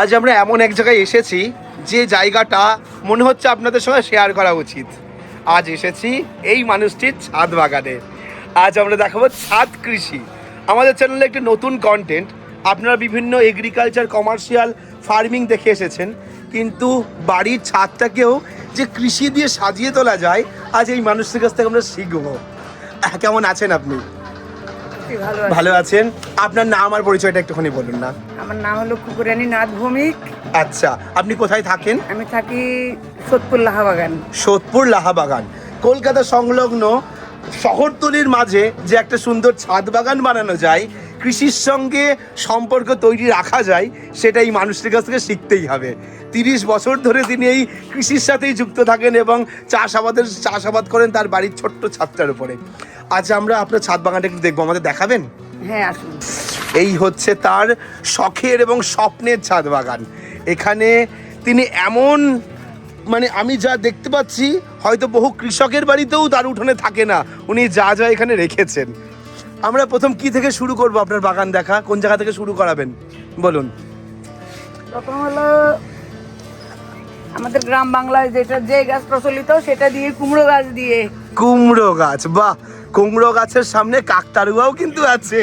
আজ আমরা এমন এক জায়গায় এসেছি যে জায়গাটা মনে হচ্ছে আপনাদের সঙ্গে শেয়ার করা উচিত। আজ এসেছি এই মানুষটির ছাদ বাগানে। আজ আমরা দেখাবো ছাদ কৃষি। আমাদের চ্যানেলে একটি নতুন কন্টেন্ট আপনারা বিভিন্ন এগ্রিকালচার কমার্শিয়াল ফার্মিং দেখে এসেছেন। কিন্তু বাড়ির ছাদটাকেও যে কৃষি দিয়ে সাজিয়ে তোলা যায়, আজ এই মানুষটির কাছ থেকে আমরা শিখব। কেমন আছেন আপনি? ভালো আছি। ভালো আছেন? আপনার নাম আর পরিচয়টা একটুখানি বলুন না। আমার নাম হলো কুকুরানী নাথ ভৌমিক। আচ্ছা আপনি কোথায় থাকেন? আমি থাকি সোদপুর লাহাবাগান। সোদপুর লাহাবাগান। কলকাতা সংলগ্ন শহরতলির মাঝে যে একটা সুন্দর ছাদ বাগান বানানো যায় কৃষির সঙ্গে সম্পর্ক তৈরি রাখা যায় সেটা এই মানুষটির কাছ থেকে শিখতেই হবে। তিরিশ বছর ধরে তিনি এই কৃষির সাথেই যুক্ত থাকেন এবং চাষাবাদের চাষাবাদ করেন তার বাড়ির ছোট্ট ছাদটার উপরে। আজ আমরা আপনার ছাদ বাগানটা একটু দেখব আমাদের দেখাবেন? হ্যাঁ আসুন। এই হচ্ছে তার শখের এবং স্বপ্নের ছাদ বাগান। এখানে তিনি এমন মানে আমি যা দেখতে পাচ্ছি হয়তো বহু কৃষকের বাড়িতেও তার উঠোনে থাকে না। উনি যা যা এখানে রেখেছেন। আমরা প্রথম কি থেকে শুরু করব আপনার বাগান দেখা? কোন জায়গা থেকে শুরু করাবেন? বলুন। প্রথম হলো আমাদের গ্রাম বাংলায় যেটা যে গাছ প্রচলিত সেটা দিয়ে কুমড়ো গাছ দিয়ে। কুমড়ো গাছ বাহ! কুমড়ো গাছের সামনে কাকতারুয়াও কিন্তু আছে।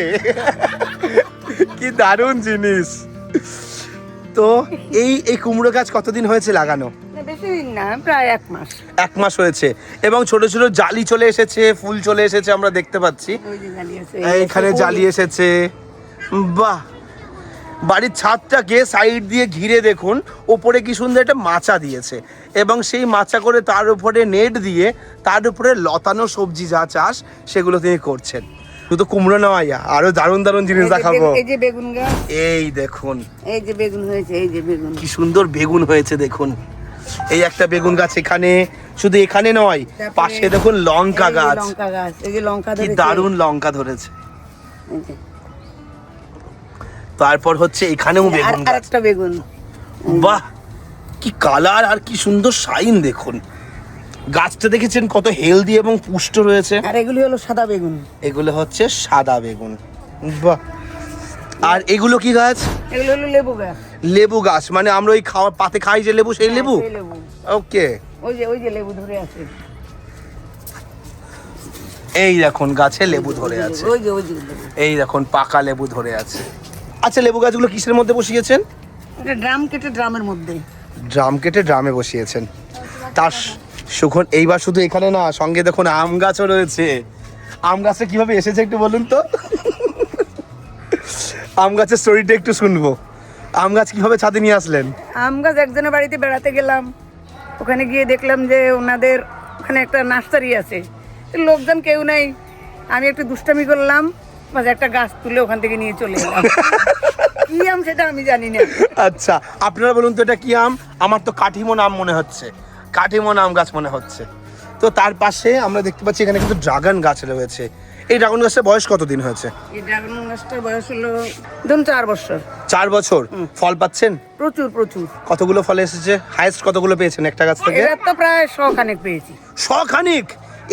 কি দারুণ জিনিস। তো এই এই কুমড়ো গাছ কতদিন হয়েছে লাগানো? না, প্রায় এক মাস। এক মাস হয়েছে। এবং ছোট ছোট জালি চলে এসেছে ফুল চলে এসেছে আমরা দেখতে পাচ্ছি। এখানে জালি এসেছে। বাহ! বাড়ির ছাদটাকে সাইড দিয়ে ঘিরে দেখুন ওপরে কি সুন্দর একটা মাচা দিয়েছে। এবং সেই মাচা করে তার উপরে নেট দিয়ে তার উপরে লতানো সবজি যা চাষ সেগুলো তিনি করছেন। শুধু কুমড়ো নয় আরও দারুণ দারুণ জিনিস দেখাবো। এই যে বেগুন গাছ। এই দেখুন। এই যে বেগুন হয়েছে এই যে বেগুন। কি সুন্দর বেগুন হয়েছে দেখুন। এই একটা বেগুন গাছ এখানে শুধু এখানে নয় পাশে দেখুন লঙ্কা গাছ। লঙ্কা গাছ এই যে লঙ্কা ধরেছে। দারুণ লঙ্কা ধরেছে। তারপর হচ্ছে এখানেও বেগুন গাছ। একটা বেগুন। বাহ! কি কালার আর কি সুন্দর শাইন দেখুন। গাছটা দেখেছেন কত হেলদি এবং পুষ্ট রয়েছে? আর এগুলি হলো সাদা বেগুন। এগুলো হচ্ছে সাদা বেগুন। বাহ। আর এগুলো কি গাছ? এগুলো হলো লেবু গাছ। লেবু গাছ মানে আমরা ওই খাওয়া পাতে খাই যে লেবু সেই লেবু? লেবু। ওকে। ওই যে ওই যে লেবু ধরে আছে। এই দেখুন গাছে লেবু ধরে আছে। ওই যে ওই যে এই দেখুন পাকা লেবু ধরে আছে। আচ্ছা লেবু গাছগুলো কিসের মধ্যে বসিয়েছেন? এটা ড্রাম কেটে ড্রামের মধ্যে। ড্রাম কেটে ড্রামে বসিয়েছেন। তার সুখন এইবার শুধু এখানে না সঙ্গে দেখুন আম গাছও রয়েছে। আম গাছটা কীভাবে এসেছে একটু বলুন তো? আম গাছের স্টোরিটা একটু শুনব। আম গাছ কীভাবে ছাদে নিয়ে আসলেন? আম গাছ একজনের বাড়িতে বেড়াতে গেলাম। ওখানে গিয়ে দেখলাম যে ওনাদের ওখানে একটা নার্সারি আছে। লোকজন কেউ নাই। আমি একটু দুষ্টামি করলাম। বাস একটা গাছ তুলে ওখান থেকে নিয়ে চলে এলাম। কি আম সেটা আমি জানি না। আচ্ছা আপনারা বলুন তো এটা কি আম? আমার তো কাঠিমন আম মনে হচ্ছে। কাঠিমন আম গাছ মনে হচ্ছে। তো তার পাশে আমরা দেখতে পাচ্ছি এখানে কিন্তু ড্রাগন গাছ রয়েছে। এই ড্রাগন গাছের বয়স কতদিন হয়েছে? এই ড্রাগন গাছটার বয়স হলো ধরুন চার বছর। চার বছর? ফল পাচ্ছেন? প্রচুর প্রচুর। কতগুলো ফল এসেছে? হাইয়েস্ট কতগুলো পেয়েছেন একটা গাছ থেকে? এবার তো প্রায় শখানেক পেয়েছি। শখানিক?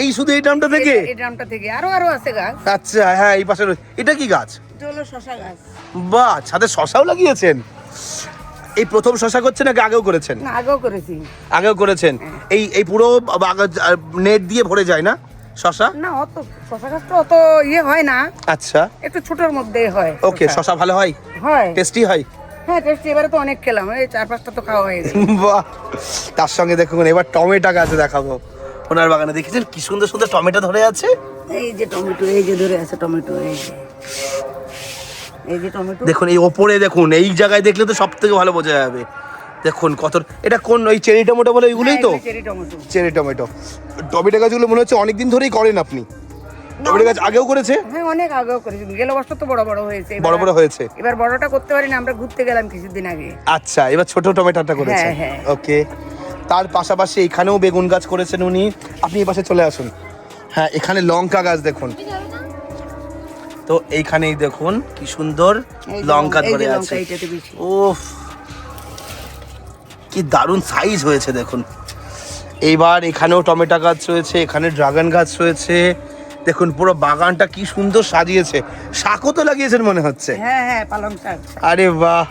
এই শুধু এই ড্রামটা থেকে? এই ড্রামটা থেকে। আরও আরও আছে গাছ। আচ্ছা হ্যাঁ এই পাশে রয়েছে। এটা কি গাছ? এটা হলো শশা গাছ। বাহ ছাদে শশাও লাগিয়েছেন? এই প্রথম শশা করছেন নাকি আগেও করেছেন? না আগেও করেছি। আগেও করেছেন। এই এই পুরো নেট দিয়ে ভরে যায় না শশা? না অত শশা গাছটা অত ইয়ে হয় না। আচ্ছা। একটু ছোটোর মধ্যে হয় ওকে। শশা। ভালো হয়? হয়। টেস্টি হয়? হ্যাঁ টেস্টি এবারে তো অনেক খেলাম। এই চার পাঁচটা তো খাওয়া হয়ে গেছে। বাহ! তার সঙ্গে দেখুন এবার টমেটো গাছ দেখাবো। ওনার বাগানে দেখেছেন কি সুন্দর সুন্দর টমেটো ধরে আছে? এই যে টমেটো এই যে ধরে আছে টমেটো এই যে। এই যে টমেটো। দেখুন এই ওপরে দেখুন এই জায়গায় দেখলে তো সব থেকে ভালো বোঝা যাবে। দেখুন কত এটা কোন ওই চেরি টমেটো বলে ওইগুলোই তো? Cherry tomato. Cherry tomato. Tomato গাছগুলো মনে হচ্ছে অনেকদিন ধরেই করেন আপনি। টমেটো গাছ আগেও করেছে? হ্যাঁ অনেক আগেও করেছি। গেল বছর তো বড় বড় হয়েছে। বড় বড় হয়েছে। এবার বড়টা করতে পারি না আমরা ঘুরতে গেলাম কিছুদিন আগে। আচ্ছা এবার ছোট টমেটোটা করেছে। হ্যাঁ, হ্যাঁ। ওকে। তার পাশাপাশি এখানেও বেগুন গাছ করেছেন উনি। আপনি এই পাশে চলে আসুন। হ্যাঁ এখানে লঙ্কা গাছ দেখুন। তো এইখানেই দেখুন কি সুন্দর লঙ্কা ধরে আছে। ওফ কি দারুণ সাইজ হয়েছে দেখুন। এইবার এখানেও টমেটো গাছ রয়েছে এখানে ড্রাগন গাছ রয়েছে। দেখুন পুরো বাগানটা কি সুন্দর সাজিয়েছে। শাকও তো লাগিয়েছেন মনে হচ্ছে। হ্যাঁ হ্যাঁ পালং শাক। আরে বাহ!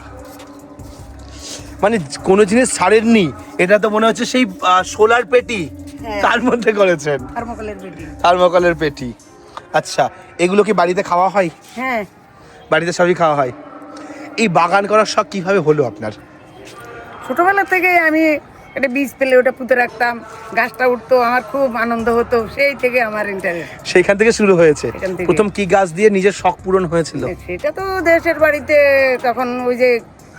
মানে কোনো জিনিস ছাড়েননি। এটা তো মনে হচ্ছে সেই সোলার পেটি হ্যাঁ। তার মধ্যে করেছেন। থার্মোকলের বেডি থার্মোকলের পেটি। আচ্ছা এগুলো কি বাড়িতে খাওয়া হয়? হ্যাঁ। বাড়িতে সবই খাওয়া হয়। এই বাগান করার শখ কীভাবে হলো আপনার? ছোটবেলা থেকে আমি একটা বীজ পেলে ওটা পুঁতে রাখতাম গাছটা উঠতো আমার খুব আনন্দ হতো সেই থেকে আমার ইন্টারেস্ট সেইখান থেকে শুরু হয়েছে। প্রথম কি গাছ দিয়ে নিজের শখ পূরণ হয়েছিল? সেটা তো দেশের বাড়িতে তখন ওই যে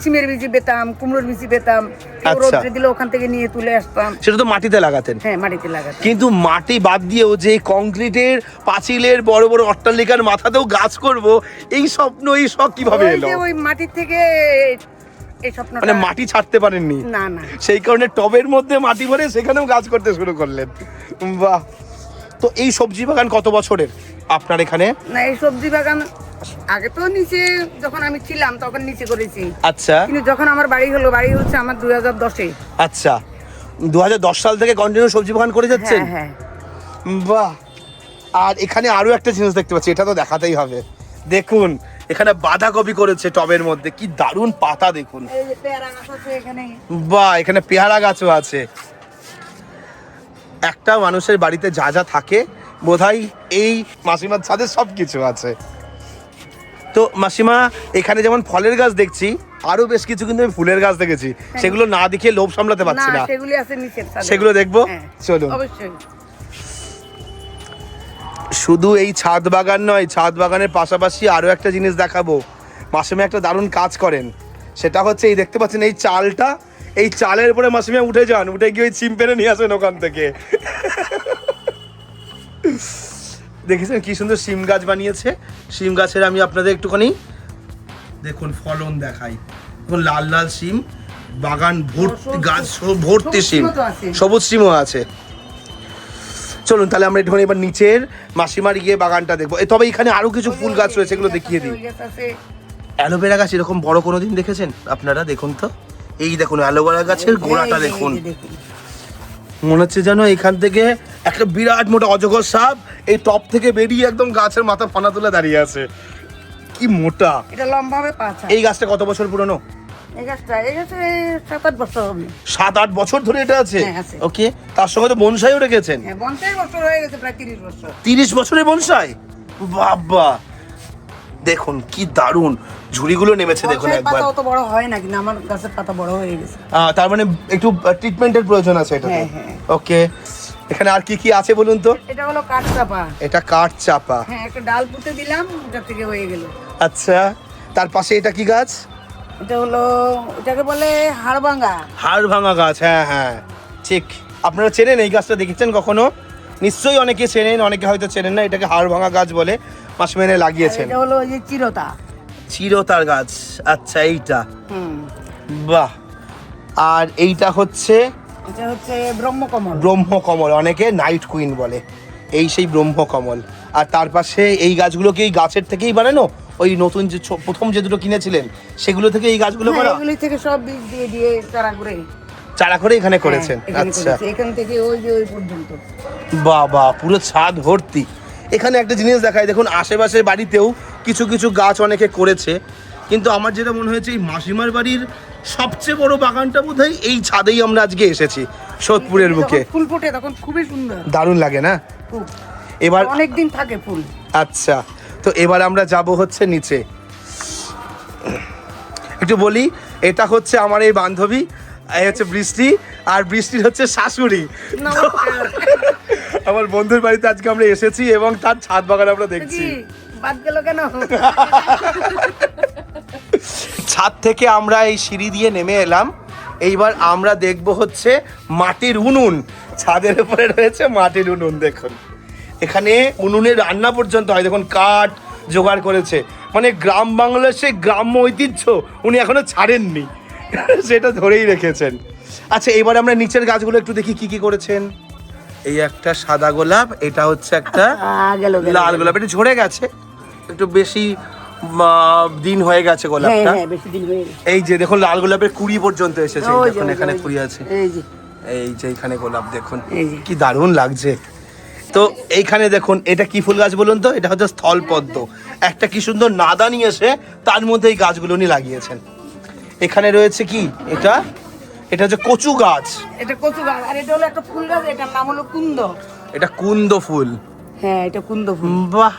সিমের বিচি পেতাম কুমড়োর বিচি পেতাম আচ্ছা। রোদ্রে দিলে ওখান থেকে নিয়ে তুলে আসতাম। সেটা তো মাটিতে লাগাতেন। হ্যাঁ মাটিতে লাগাতাম। কিন্তু মাটি বাদ দিয়েও যে কংক্রিটের পাঁচিলের বড় বড় অট্টালিকার মাথাতেও গাছ করব এই স্বপ্ন এই শখ কীভাবে এলো? ওই মাটির থেকে মানে মাটি ছাড়তে পারেননি? না না। সেই কারণে টবের মধ্যে মাটি ভরে সেখানেও গাছ করতে শুরু করলেন। বাহ। তো এই সবজি বাগান কত বছরের? আপনার এখানে? না এই সবজি বাগান আগে তো নিচে যখন আমি ছিলাম তখন নিচে করেছি। আচ্ছা। কিন্তু যখন আমার বাড়ি হলো বাড়ি হচ্ছে আমার দুই হাজার দশে। আচ্ছা। দু হাজার দশ সাল থেকে কন্টিনিউ সবজি বাগান করে যাচ্ছেন? হ্যাঁ হ্যাঁ। বাহ! আর এখানে আরও একটা জিনিস দেখতে পাচ্ছি এটা তো দেখাতেই হবে। দেখুন এখানে বাঁধাকপি করেছে টবের মধ্যে কি দারুণ পাতা দেখুন। এই যে পেয়ারা গাছ আছে এখানে। বাহ এখানে পেয়ারা গাছও আছে। একটা মানুষের বাড়িতে যা যা থাকে বোধহয় এই মাসিমার ছাদে সব কিছু আছে। তো মাসিমা এখানে যেমন ফলের গাছ দেখছি আরও বেশ কিছু কিন্তু আমি ফুলের গাছ দেখেছি। সেগুলো না দেখে লোভ সামলাতে পারছি না। আছে সেগুলো দেখব? হ্যাঁ। অবশ্যই। শুধু এই ছাদ বাগান নয় ছাদ বাগানের পাশাপাশি আরও একটা জিনিস দেখাবো। মাসিমা একটা দারুণ কাজ করেন। সেটা হচ্ছে এই দেখতে পাচ্ছেন এই চালটা এই চালের উপরে মাসিমা উঠে যান উঠে গিয়ে ওই চিম পেরে নিয়ে আসেন ওখান থেকে। দেখেছেন কি সুন্দর সিম গাছ বানিয়েছে? সিম গাছের আমি আপনাদের একটুখানি দেখুন ফলন দেখাই। দেখুন লাল লাল সিম বাগান ভর্তি গাছ ভর্তি সিম। সবুজ সিমও আছে। চলুন তাহলে আমরা একটুখানি এবার নিচের মাসিমার গিয়ে বাগানটা দেখব। তবে এখানে আরও কিছু ফুল গাছ রয়েছে এগুলো দেখিয়ে দিই। অ্যালোভেরা গাছ এরকম বড় কোনো দিন দেখেছেন আপনারা? দেখুন তো। এই দেখুন অ্যালোভেরা গাছের গোড়াটা দেখুন। মনে হচ্ছে যেন এখান থেকে একটা বিরাট মোটা অজগর সাপ এই টপ থেকে বেরিয়ে একদম গাছের মাথা ফানা তুলে দাঁড়িয়ে আছে। কি মোটা। এটা লম্বা হবে পাঁচ এই গাছটা কত বছর পুরনো? সাত আট বছর হবে। সাত আট বছর ধরে এটা আছে? হ্যাঁ, ওকে তার সঙ্গে তো বনসাইও রেখেছেন? হ্যাঁ তিরিশ বছর। তিরিশ বছরের বনসাই? বাবা। দেখুন কি দারুণ। ঝুড়িগুলো নেমেছে দেখুন একবার। পাতা অত বড় হয় না কিন্তু আমার গাছের পাতা বড় হয়ে গেছে। তার মানে একটু ট্রিটমেন্টের প্রয়োজন আছে এটা হ্যাঁ, হ্যাঁ। ওকে। এখানে আর কি কি আছে বলুন তো? এটা হলো কাঠ চাপা। এটা কাঠ চাপা। হ্যাঁ একটা ডাল পুঁতে দিলাম ওটা থেকে হয়ে গেল। আচ্ছা তার পাশে এটা কি গাছ? এটা হলো এটাকে বলে হাড়ভাঙা। হাড়ভাঙা গাছ হ্যাঁ হ্যাঁ। ঠিক। আপনারা চেনেন এই গাছটা দেখেছেন কখনো? নিশ্চয়ই অনেকে চেনেন অনেকে হয়তো চেনেন না এটাকে হাড় ভাঙা গাছ বলে। মাস মেনে লাগিয়েছেন। এটা হলো ওই যে চিরতা। চিরতার গাছ। আচ্ছা এইটা। বাহ। আর এইটা হচ্ছে? এটা হচ্ছে ব্রহ্মকমল। ব্রহ্মকমল অনেকে নাইট কুইন বলে। এই সেই ব্রহ্মকমল। আর তার পাশে এই গাছগুলো কি এই গাছের থেকেই বানানো? ওই নতুন যে প্রথম যে দুটো কিনেছিলেন সেগুলো থেকে এই গাছগুলো হ্যাঁ, করা? এগুলি থেকে সব বীজ দিয়ে দিয়ে চারা করে। চারা করে এখানে করেছেন। হ্যাঁ, আচ্ছা। এখান থেকে ওই যে ওই পর্যন্ত। বাবা পুরো ছাদ ভর্তি। এখানে একটা জিনিস দেখায় দেখুন আশেপাশে বাড়িতেও কিছু কিছু গাছ অনেকে করেছে। কিন্তু আমার যেটা মনে হয়েছে এই মাসিমার বাড়ির সবচেয়ে বড় বাগানটা বোধহয় এই ছাদেই আমরা আজকে এসেছি সোদপুরের বুকে। ফুল ফোটে তখন খুবই সুন্দর। দারুণ লাগে না? এবার অনেক দিন থাকে ফুল। আচ্ছা তো এবার আমরা যাব হচ্ছে নিচে। একটু বলি এটা হচ্ছে আমার এই বান্ধবী এই হচ্ছে বৃষ্টি আর বৃষ্টির হচ্ছে শাশুড়ি। আমার বন্ধুর বাড়িতে আজকে আমরা এসেছি এবং তার ছাদ বাগান আমরা দেখছি। বাদ গেল কেন? ছাদ থেকে আমরা এই সিঁড়ি দিয়ে নেমে এলাম। এইবার আমরা দেখব হচ্ছে মাটির উনুন। ছাদের উপরে রয়েছে মাটির উনুন দেখুন। এখানে উনুনে রান্না পর্যন্ত হয় দেখুন কাঠ জোগাড় করেছে। মানে গ্রাম বাংলার সেই গ্রাম্য ঐতিহ্য উনি এখনও ছাড়েননি। সেটা ধরেই রেখেছেন। আচ্ছা এবার আমরা নিচের গাছগুলো একটু দেখি কি কি করেছেন। এই একটা সাদা গোলাপ এটা হচ্ছে একটা লাল গোলাপ। এটা ঝরে গেছে। একটু বেশি দিন হয়ে গেছে হ্যাঁ গোলাপটা। হ্যাঁ এই যে দেখুন লাল গোলাপের কুড়ি পর্যন্ত এসেছে। দেখুন এখানে কুড়ি আছে। এই যে। এখানে গোলাপ দেখুন। কি দারুণ লাগছে। তো এইখানে দেখুন এটা কি ফুল গাছ বলুন তো? এটা হচ্ছে স্থলপদ্ম। একটা কি সুন্দর নাদা নিয়ে এসে তার মধ্যে এই গাছগুলো উনি লাগিয়েছেন। এখানে রয়েছে কি? এটা এটা হচ্ছে কচু গাছ। এটা কচু গাছ আর এটা হলো একটা ফুল গাছ এটার নাম হলো কুন্দ। এটা কুন্দ ফুল। হ্যাঁ এটা কুন্দ ফুল। বাহ!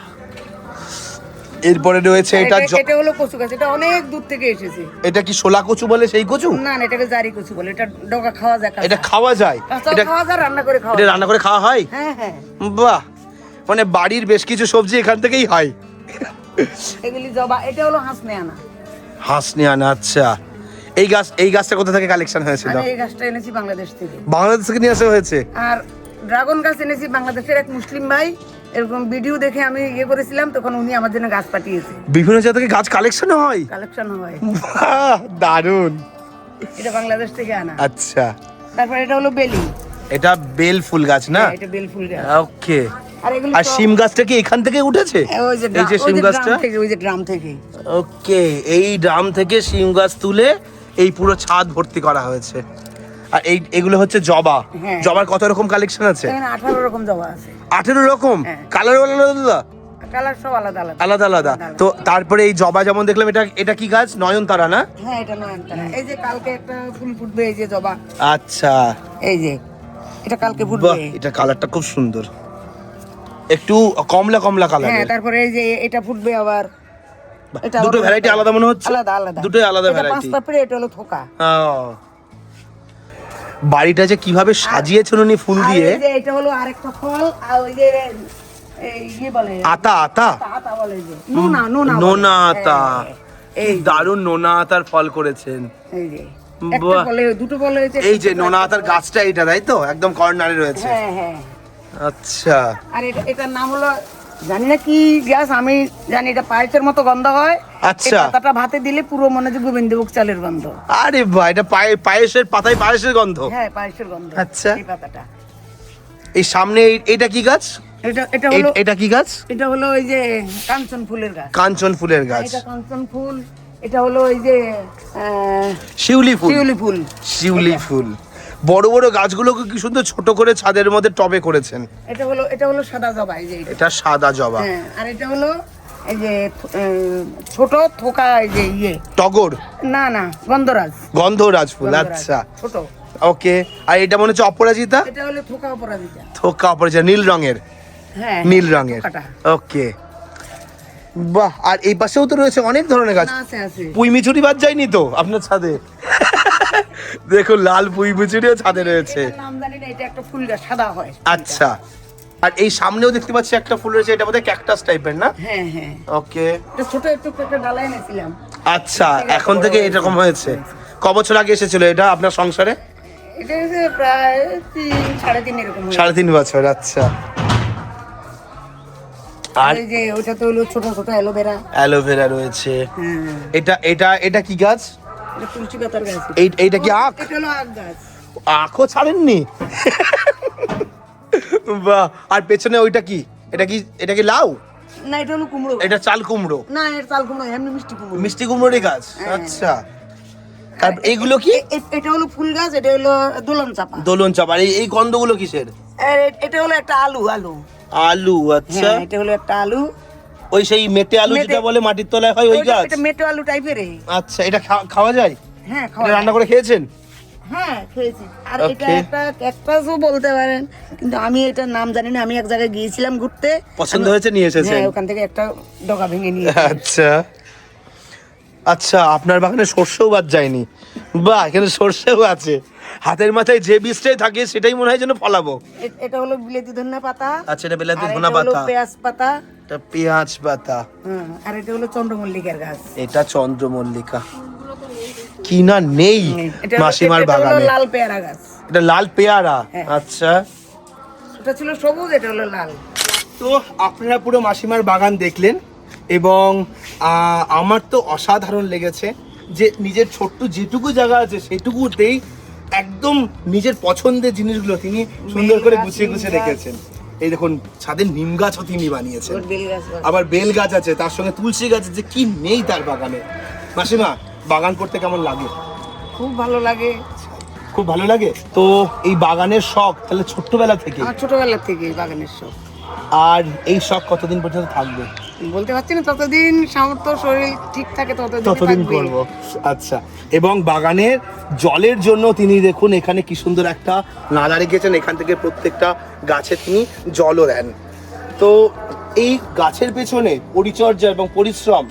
এরপরে রয়েছে এটা এটা হলো কচু গাছ এটা অনেক দূর থেকে এসেছে। এটা কি শোলা কচু বলে সেই কচু? না না এটাকে জারি কচু বলে এটা ডগা খাওয়া যায় এটা খাওয়া যায়। এটা খাওয়া যায় রান্না করে খাওয়া এটা রান্না করে খাওয়া হয়? হ্যাঁ হ্যাঁ। বাহ! মানে বাড়ির বেশ কিছু সবজি এখান থেকেই হয়। এগুলি জবা এটা হলো হাঁস আনা হাসনি আনা আচ্ছা। এই গাছ এই গাছটা কোথা থেকে কালেকশন হয়েছিল? এই গাছটা এনেছি বাংলাদেশ থেকে। বাংলাদেশ থেকে নিয়ে আসা হয়েছে? আর ড্রাগন গাছ এনেছি বাংলাদেশের এক মুসলিম ভাই। এরকম ভিডিও দেখে আমি ইয়ে করেছিলাম তখন উনি আমার জন্য গাছ পাঠিয়েছে। বিভিন্ন জায়গা থেকে গাছ কালেকশন হয়? কালেকশন হয়। দারুণ। এটা বাংলাদেশ থেকে আনা। আচ্ছা। তারপর এটা হলো বেলি। এটা বেল ফুল গাছ না? হ্যাঁ, এটা বেল ফুল গাছ। ওকে। আর শিম গাছটা কি এখান থেকে উঠেছে? হ্যাঁ, ওই যে এই যে শিম গাছটা? ওই যে গ্রাম থেকে। ওকে এই ড্রাম থেকে শিম গাছ তুলে এই পুরো ছাদ ভর্তি করা হয়েছে। আর এই এগুলো হচ্ছে জবা। হ্যাঁ। জবার কত রকম কালেকশন আছে? আঠারো রকম জবা আছে। আঠেরো রকম? হ্যাঁ। কালার আলাদা কালার সব আলাদা আলাদা। আলাদা আলাদা। তো তারপরে এই জবা যেমন দেখলাম এটা এটা কি গাছ? নয়নতারা না? হ্যাঁ এটা নয়নতারা। এই যে কালকে একটা ফুল ফুটবে এই যে জবা। আচ্ছা। এই যে এটা কালকে ফুটবে। এটা কালারটা খুব সুন্দর। একটু কমলা কমলা কালার হ্যাঁ তারপরে এই যে এটা ফুটবে আবার। দুটো ভ্যারাইটি আলাদা মনে হচ্ছে? আলাদা আলাদা। দুটোই আলাদা ভ্যারাইটি পাঁচটা এটা হলো থোকা। বাড়িটা যে কীভাবে সাজিয়েছেন উনি ফুল দিয়ে? এটা হলো আরেকটা ফল আর ওই যে ইয়ে আতা আতা? নোনা আতা। দারুণ নোনা আতার ফল করেছেন। এই যে নোনা আতার গাছটা এটা তাই তো? একদম কর্নারে রয়েছে। হ্যাঁ হ্যাঁ। আচ্ছা। আর এটা এটার নাম হলো জানি না কি গ্যাস আমি জানি এটা পায়েসের মতো গন্ধ হয়। আচ্ছা। পাতাটা ভাতে দিলে পুরো মনে হচ্ছে গোবিন্দভোগ চালের গন্ধ। আরে ভাই এটা পায়ে পায়েসের পাতায় পায়েসের গন্ধ। হ্যাঁ পায়েসের গন্ধ আচ্ছা। এই পাতাটা। এই সামনে এটা কি গাছ? এটা এটা হলো এটা কি গাছ? এটা হলো ওই যে কাঞ্চন ফুলের গাছ। কাঞ্চন ফুলের গাছ। এটা কাঞ্চন ফুল এটা হলো ওই যে শিউলি ফুল। শিউলি ফুল। শিউলি ফুল। বড় বড় গাছগুলোকে কি সুন্দর ছোট করে ছাদের মধ্যে টবে করেছেন? এটা হলো এটা হলো সাদা জবা এই যে এটা। সাদা জবা। হ্যাঁ আর এটা হলো এই যে ছোট থোকা এই যে ইয়ে। টগর? না না গন্ধরাজ। গন্ধরাজ ফুল আচ্ছা। ছোট। ওকে আর এটা মনে হচ্ছে অপরাজিতা? এটা হলো থোকা অপরাজিতা। থোকা অপরাজিতা নীল রঙের? হ্যাঁ নীল রঙের। ওকে। বাহ আর এই পাশেও তো রয়েছে অনেক ধরনের গাছ। পুঁই মিচুরি বাদ যায়নি তো আপনার ছাদে? দেখুন লাল পুঁই মিচুরিও ছাদে রয়েছে। নাম জানি না এটা একটা ফুল গাছ সাদা হয়। আচ্ছা। আর এই সামনেও দেখতে পাচ্ছি একটা ফুল রয়েছে এটা বোধহয় ক্যাকটাস টাইপের না? হ্যাঁ হ্যাঁ। ওকে। এটা ছোট একটু একটা ডালাই এনেছিলাম। আচ্ছা এখন থেকে এরকম হয়েছে। ক বছর আগে এসেছিল এটা আপনার সংসারে? এটা প্রায় তিন সাড়ে তিন এরকম সাড়ে তিন বছর আচ্ছা। আর? যে ওটা তো হলো ছোট ছোট অ্যালোভেরা। অ্যালোভেরা রয়েছে। হ্যাঁ। এটা এটা এটা কি গাছ? গাছ। এইটা কি আখ? গাছ। আখও ছাড়েননি? বাহ আর পেছনে ওইটা কি? এটা কি এটা কি লাউ? না এটা হলো কুমড়ো এটা চাল কুমড়ো। না এটা চাল কুমড়ো এমনি মিষ্টি কুমড়ো। মিষ্টি কুমড়োরই গাছ? হ্যাঁ। আচ্ছা তারপর এইগুলো কি? এটা হলো ফুল গাছ এটা হলো দোলন চাপা। দোলন চাপ। আর এই- এই গন্ধগুলো কিসের? এটা হলো একটা আলু আলু। আলু আচ্ছা। হ্যাঁ এটা হলো একটা আলু। ওই সেই মেটে আলু যেটা বলে মাটির তলায় হয় ওই গাছ? এটা মেটো আলু টাইপের আচ্ছা এটা খাওয়া যায়? হ্যাঁ খাওয়া রান্না করে খেয়েছেন? হ্যাঁ খেয়েছি। আর এটা একটা ক্যাকটাসও বলতে পারেন কিন্তু আমি এটার নাম জানি না আমি এক জায়গায় গিয়েছিলাম ঘুরতে। পছন্দ হয়েছে নিয়ে এসেছেন। হ্যাঁ ওখান থেকে একটা ডগা ভেঙে নিয়ে আচ্ছা। আচ্ছা আপনার বাগানে সর্ষেও বাদ যায়নি। বাহ এখানে সর্ষেও আছে। হাতের মাথায় যে বীজটাই থাকে সেটাই মনে হয় যেন ফলাবো। এটা হলো বিলেতি ধনিয়া পাতা। আচ্ছা এটা বেলাতি আর ধনা পাতা। পেঁয়াজ পাতা। এটা পেঁয়াজ পাতা আর এটা হলো চন্দ্রমল্লিকার গাছ। এটা চন্দ্রমল্লিকা। কি না নেই মাসিমার বাগানে। লাল পেয়ারা গাছ। এটা লাল পেয়ারা? হ্যাঁ। আচ্ছা। এটা ছিল সবুজ এটা হলো লাল। তো আপনারা পুরো মাসিমার বাগান দেখলেন এবং আমার তো অসাধারণ লেগেছে যে নিজের ছোট্ট যেটুকু জায়গা আছে সেটুকুতেই একদম নিজের পছন্দের জিনিসগুলো তিনি সুন্দর করে গুছিয়ে গুছিয়ে রেখেছেন। এই দেখুন ছাদের নিম গাছও তিনি বানিয়েছেন। আবার বেল গাছ আছে তার সঙ্গে তুলসী গাছ যে কি নেই তার বাগানে। মাসিমা বাগান করতে কেমন লাগে? খুব ভালো লাগে। খুব ভালো লাগে? তো এই বাগানের শখ তাহলে ছোট্টবেলা থেকে? ছোটবেলা থেকে বাগানের শখ। আর এই শখ কতদিন পর্যন্ত থাকবে? বলতে পারছি না ততদিন সামর্থ্য শরীর ঠিক থাকে ততদিন ততদিন। করব আচ্ছা এবং বাগানের জলের জন্য তিনি দেখুন এখানে কি সুন্দর একটা নালা রেখেছেন এখান থেকে প্রত্যেকটা গাছে তিনি জলও দেন তো এই গাছের পেছনে পরিচর্যা এবং পরিশ্রম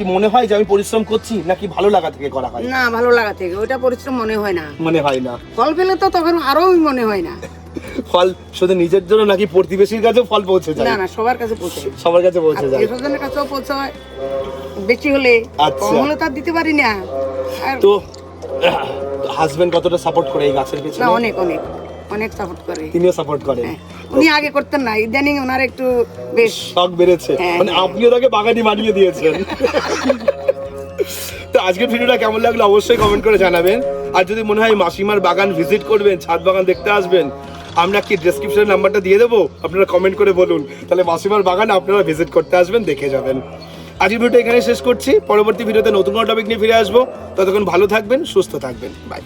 কি মনে হয় যে আমি পরিশ্রম করছি নাকি ভালো লাগা থেকে করা হয়? না ভালো লাগা থেকে। ওটা পরিশ্রম মনে হয় না। মনে হয় না। ফল পেলে তো তখন আরও মনে হয় না। ফল শুধু নিজের জন্য নাকি প্রতিবেশীর কাছেও ফল পৌঁছে যায়? না না সবার কাছে পৌঁছে সবার কাছে পৌঁছে যায়। স্বজনের কাছেও পৌঁছায় বেশি হলে আচ্ছা। কম হলে তার দিতে পারি না। তো হাজবেন্ড কতটা সাপোর্ট করে এই গাছের না পেছনে অনেক অনেক। অনেক সাপোর্ট করে। তিনিও সাপোর্ট করেন হ্যাঁ। উনি আগে করতেন না ইদানিং ওনার একটু বেশ। শখ বেড়েছে। হ্যাঁ, মানে। আপনিও তাকে বাগানি বানিয়ে দিয়েছেন। তো আজকের ভিডিওটা কেমন লাগল অবশ্যই কমেন্ট করে জানাবেন। আর যদি মনে হয় মাসিমার বাগান ভিজিট করবেন ছাদ বাগান দেখতে আসবেন আমরা কি ডেসক্রিপশনের নাম্বারটা দিয়ে দেবো? আপনারা কমেন্ট করে বলুন। তাহলে মাসিমার বাগান আপনারা ভিজিট করতে আসবেন দেখে যাবেন। আজকের ভিডিওটা এখানে শেষ করছি। পরবর্তী ভিডিওতে নতুন কোনো টপিক নিয়ে ফিরে আসব। ততক্ষণ ভালো থাকবেন সুস্থ থাকবেন। বাই